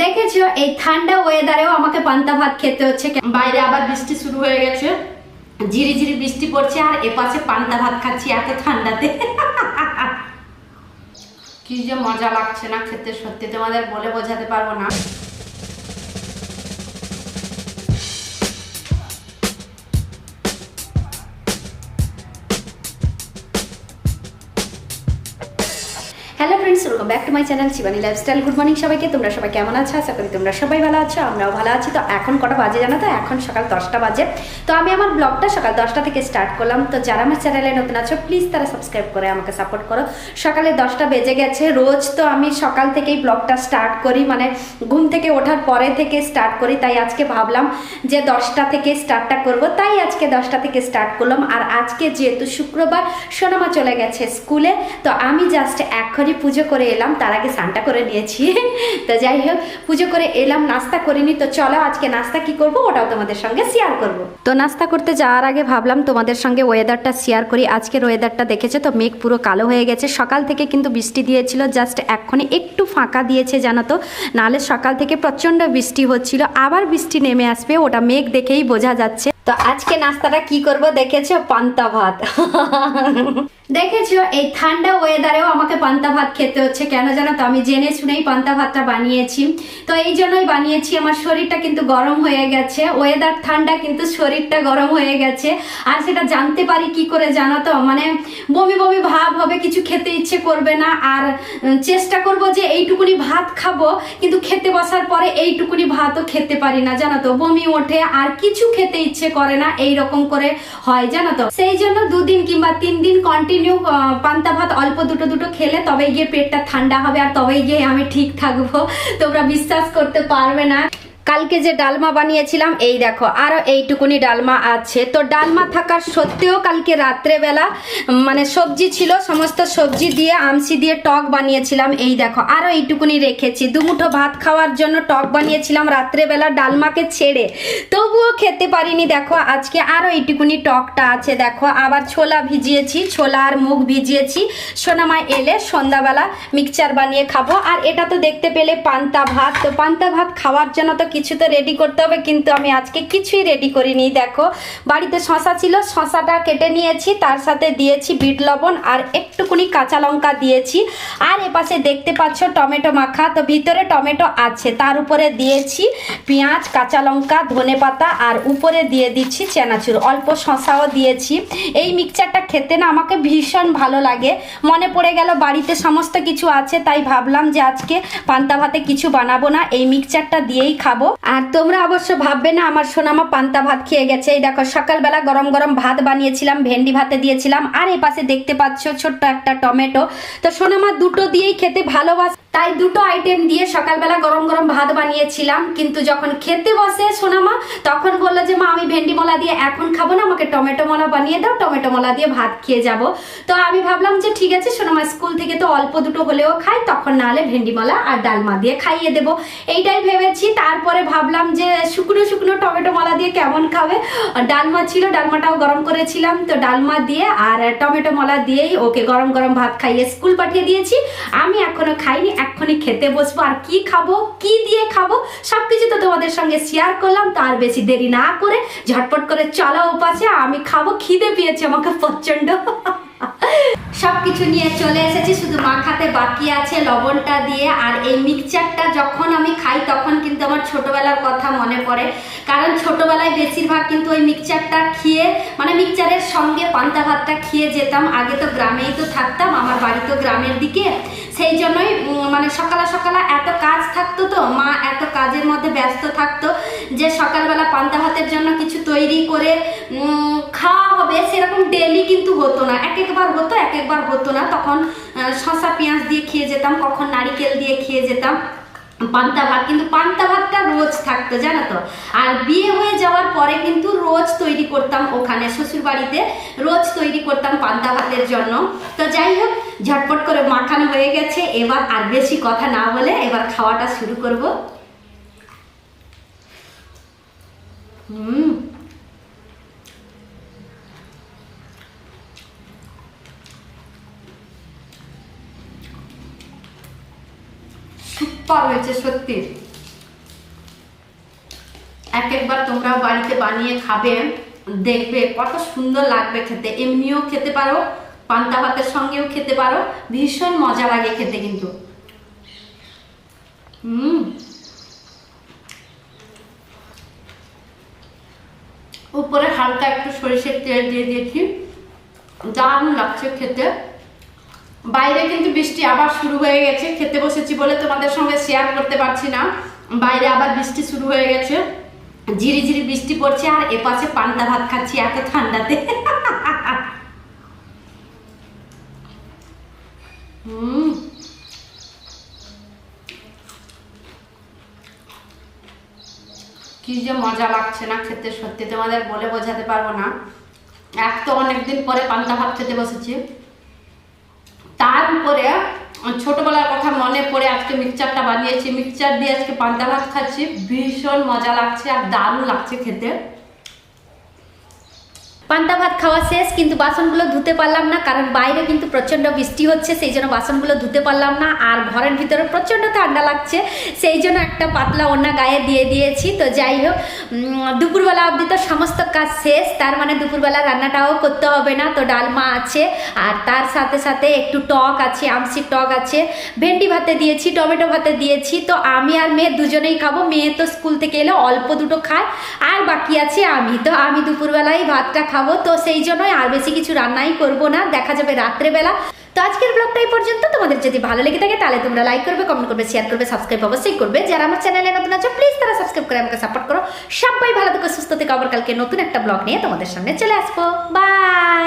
দেখেছ, এই ঠান্ডা ওয়েদারেও আমাকে পান্তা ভাত খেতে হচ্ছে বাইরে আবার বৃষ্টি শুরু হয়ে গেছে। ঝিরি ঝিরি বৃষ্টি পড়ছে আর এপাশে পান্তা ভাত খাচ্ছি এত ঠান্ডাতে। কি যে মজা লাগছে না খেতে, সত্যি তোমাদের বলে বোঝাতে পারব না। Hello friends welcome back to my channel Shivani lifestyle good morning সবাইকে, তোমরা সবাই কেমন আছো? আশা করি তোমরা সবাই ভালো আছো, আমরাও ভালো আছি। তো এখন কটা বাজে জানো তো? এখন সকাল দশটা বাজে। তো আমি আমার ব্লগটা সকাল দশটা থেকে স্টার্ট করলাম। তো যারা আমার চ্যানেলে নতুন আছো প্লিজ তারা সাবস্ক্রাইব করে আমাকে সাপোর্ট করো। সকালে দশটা বেজে গেছে। রোজ তো আমি সকাল থেকেই ব্লগটা স্টার্ট করি। মানে ঘুম থেকে ওঠার পরে থেকে স্টার্ট করি। তাই আজকে ভাবলাম যে দশটা থেকে স্টার্টটা করব। তাই আজকে দশটা থেকে স্টার্ট করলাম। আর আজকে যেহেতু শুক্রবার, সোনামা চলে গেছে স্কুলে। তো আমি জাস্ট এক্ষুনি পুজো করে এলাম, তার আগে স্নানটা করে নিয়েছি। তো যাই হোক, পুজো করে এলাম, নাস্তা করিনি তো চলো, আজকে নাস্তা কি করব, ওটাও তোমাদের সঙ্গে শেয়ার করব। তো নাস্তা করতে যাওয়ার আগে ভাবলাম তোমাদের সঙ্গে ওয়েদারটা শেয়ার করি। আজকের ওয়েদারটা দেখেছ তো, মেঘ পুরো কালো হয়ে গেছে। সকাল থেকে কিন্তু বৃষ্টি দিয়েছিল জাস্ট এক্ষুনি একটু ফাঁকা দিয়েছে, জানো তো। নাহলে সকাল থেকে প্রচণ্ড বৃষ্টি হচ্ছিল। আবার বৃষ্টি নেমে আসবে, ওটা মেঘ দেখেই বোঝা যাচ্ছে। তো আজকে নাস্তাটা কি করব, দেখেছ? পান্তা ভাত। দেখেছ, এই ঠান্ডা ওয়েদারেও আমাকে পান্তা ভাত খেতে হচ্ছে। কেন জানো তো, আমি জেনে শুনেই পান্তা ভাতটা বানিয়েছি। তো এই জন্যই বানিয়েছি, আমার শরীরটা কিন্তু গরম হয়ে গেছে। ওয়েদার ঠান্ডা, কিন্তু শরীরটা গরম হয়ে গেছে। আর সেটা জানতে পারি কি করে জানো তো? মানে বমি বমি ভাব হবে, কিছু খেতে ইচ্ছে করবে না। আর চেষ্টা করব যে এইটুকুনি ভাত খাব, কিন্তু খেতে বসার পরে এইটুকুনি ভাতও খেতে পারি না, জানো তো? বমি ওঠে, আর কিছু খেতে ইচ্ছে করে না এই রকম করে হয়, জানো তো? সেই জন্য দুদিন কিংবা তিন দিন কন্টিনিউ পান্তা ভাত অল্প দুটো দুটো খেলে তবে গিয়ে পেটটা ঠান্ডা হবে আর তবেই গিয়ে আমি ঠিক থাকব। তোমরা বিশ্বাস করতে পারবে না। কালকে যে ডালমা বানিয়েছিলাম, এই দেখো আরও এইটুকুনি ডালমা আছে। তো ডালমা থাকার সত্ত্বেও কালকে রাত্রেবেলা মানে সবজি ছিল, সমস্ত সবজি দিয়ে আমসি দিয়ে টক বানিয়েছিলাম। এই দেখো আরও এইটুকুনি রেখেছি। দুমুঠো ভাত খাওয়ার জন্য টক বানিয়েছিলাম রাত্রেবেলা ডালমাকে ছেড়ে। তবুও খেতে পারিনি, দেখো, আজকে আরও এইটুকুনি টকটা আছে, দেখো। আবার ছোলা ভিজিয়েছি, ছোলা আর মুগ ভিজিয়েছি। সোনামা এলে সন্ধ্যাবেলা মিক্সচার বানিয়ে খাব। আর এটা তো দেখতে পেলে পান্তা ভাত। তো পান্তা ভাত খাওয়ার জন্য তো কিছু তো রেডি করতে হবে, কিন্তু আমি আজকে কিছুই রেডি করিনি। দেখো, বাড়িতে শশা ছিল, শশাটা কেটে নিয়েছি, তার সাথে দিয়েছি বিট লবণ আর একটুকুনি কাঁচা লঙ্কা দিয়েছি। আর এপাশে দেখতে পাচ্ছ টমেটো মাখা, তো ভিতরে টমেটো আছে, তার উপরে দিয়েছি পেঁয়াজ, কাঁচা লঙ্কা, ধনে পাতা আর উপরে দিয়ে দিচ্ছি চেনাচুর। অল্প শশাও দিয়েছি। এই মিক্সচারটা খেতে না আমাকে ভীষণ ভালো লাগে। মনে পড়ে গেল বাড়িতে সমস্ত কিছু আছে, তাই ভাবলাম যে আজকে পান্তা ভাতে কিছু বানাবো না। এই মিক্সচারটা দিয়েই খাব। আর তোমরা অবশ্য ভাববে না, আমার সোনামা পান্তা ভাত খেয়ে গেছে। এই দেখো, সকালবেলা গরম গরম ভাত বানিয়েছিলাম, ভেন্ডি ভাতে দিয়েছিলাম। আর এ পাশে দেখতে পাচ্ছ ছোট্ট একটা টমেটো। তো সোনামা দুটো দিয়েই খেতে ভালোবাসে। তাই দুটো আইটেম দিয়ে সকালবেলা গরম গরম ভাত বানিয়েছিলাম। কিন্তু যখন খেতে বসে সোনামা, তখন বলল যে, মা, আমি ভেন্ডি মলা দিয়ে এখন খাব না, আমাকে টমেটো মলা বানিয়ে দাও, টমেটো মলা দিয়ে ভাত খেয়ে যাব। তো আমি ভাবলাম যে, ঠিক আছে, সোনামা, স্কুল থেকে তো অল্প দুটো হলেও খাই, তখন না হলে ভেন্ডি মলা আর ডালমা দিয়ে খাইয়ে দেবো। এইটাই ভেবেছি, তারপরে ভাবলাম যে, শুকনো শুকনো টমেটো মলা দিয়ে কেমন খাবে? ডালমা ছিল ডালমাটাও গরম করেছিলাম, তো ডালমা দিয়ে আর টমেটো মলা দিয়েই ওকে গরম গরম ভাত খাইয়ে স্কুল পাঠিয়ে দিয়েছি। আমি এখনও খাইনি এক্ষুনি খেতে বসবো, আর কি খাব, কি দিয়ে খাব, সবকিছু তো তোমাদের সঙ্গে শেয়ার করলাম, তার বেশি দেরি না করে ঝটপট করে চলো উপাসে, আমি খাব, খিদে পেয়েছে আমাকে প্রচণ্ড সবকিছু নিয়ে চলে এসেছি, শুধু মাখাতে বাকি আছে লবণটা দিয়ে, আর এই মিক্সচারটা যখন আমি খাই, তখন কিন্তু আমার ছোটবেলার কথা মনে পড়ে। কারণ ছোটবেলায় বেশিরভাগ কিন্তু ওই মিক্সচারটা মিক্সচারের সঙ্গে পান্তা ভাতটা খেয়ে যেতাম। আগে তো গ্রামেই তো থাকতাম, আমার বাড়ি তো গ্রামের দিকে। সেই জন্যই মানে সকালে সকালে এত কাজ থাকতো তো, মা এত কাজের মধ্যে ব্যস্ত থাকতো যে সকালবেলা পান্তা ভাতের জন্য কিছু তৈরি করে খাওয়া হবে সেরকম ডেলি কিন্তু হতো না। এক একবার হতো, এক একবার হতো না। তখন শসা পেঁয়াজ দিয়ে খেয়ে যেতাম, কখন নারিকেল দিয়ে খেয়ে যেতাম। পান্তা ভাত, কিন্তু পান্তা ভাতটা রোজ থাকতো, জানো তো? আর বিয়ে হয়ে যাওয়ার পরে কিন্তু রোজ তৈরি করতাম ওখানে শ্বশুর বাড়িতে রোজ তৈরি করতাম পান্তা ভাতের জন্য। তো যাই হোক, ঝটপট করে মাখানো হয়ে গেছে, এবার আর বেশি কথা না বলে এবার খাওয়াটা শুরু করব। হুম। সুপার হয়েছে, সত্যি। এক একবার তোমরাও বাড়িতে বানিয়ে খাবে, দেখবে কত সুন্দর লাগবে খেতে। এমনিও খেতে পারো, পান্তা ভাতের সঙ্গেও খেতে পারো, ভীষণ মজা লাগে খেতে কিন্তু। হুম উপরে হালকা একটু সরিষের তেল দিয়ে দিয়েছি। দারুণ লাগছে খেতে। বাইরে কিন্তু বৃষ্টি আবার শুরু হয়ে গেছে। খেতে বসেছি বলে তোমাদের সঙ্গে শেয়ার করতে পারছি না। বাইরে আবার বৃষ্টি শুরু হয়ে গেছে। ঝিরি ঝিরি বৃষ্টি পড়ছে আর এপাশে পান্তা ভাত খাচ্ছি এত ঠান্ডাতে। হুম। কি যে মজা লাগছে না খেতে, সত্যি তোমাদের বলে বোঝাতে পারব না। এক তো অনেকদিন পরে পান্তা ভাত খেতে বসেছি। তার উপরে ছোটবেলার কথা মনে পড়ে আজকে মিক্সচারটা বানিয়েছি। মিক্সচার দিয়ে আজকে পান্তা ভাত খাচ্ছি। ভীষণ মজা লাগছে আর দারুণ লাগছে খেতে। পান্তা ভাত খাওয়া শেষ, কিন্তু বাসনগুলো ধুতে পারলাম না, কারণ বাইরে কিন্তু প্রচণ্ড বৃষ্টি হচ্ছে, সেই জন্য বাসনগুলো ধুতে পারলাম না, আর ঘরের ভিতরে প্রচণ্ড ঠান্ডা লাগছে, সেই জন্য একটা পাতলা ওড়না গায়ে দিয়ে দিয়েছি। তো যাই হোক দুপুরবেলা অবধি তো সমস্ত কাজ শেষ, তার মানে দুপুরবেলা রান্নাটাও করতে হবে না, তো ডালমা আছে, আর তার সাথে সাথে একটু টক আছে, আমসির টক আছে, ভেন্ডি ভাতে দিয়েছি, টমেটো ভাতে দিয়েছি, তো আমি আর মেয়ে দুজনেই খাব, মেয়ে তো স্কুল থেকে এলে অল্প দুটো খায়, আর বাকি আছে আমি, তো আমি দুপুরবেলায় ভাতটা খাব। তো সেই জন্যই আর বেশি কিছু রান্নাই করব না। দেখা যাবে রাত্রেবেলা। তো আজকের ব্লগটা এই পর্যন্ত। তোমাদের যদি ভালো লেগে থাকে, তাহলে তোমরা লাইক করবে কমেন্ট করবে শেয়ার করবে সাবস্ক্রাইব অবশ্যই করবে। যারা আমার চ্যানেলে নতুন আছো প্লিজ তারা সাবস্ক্রাইব করে আমাকে সাপোর্ট করো। সবাই ভালো থেকে, সুস্থ থেকে। আবার কালকে নতুন একটা ব্লগ নিয়ে তোমাদের সামনে চলে আসব। বাই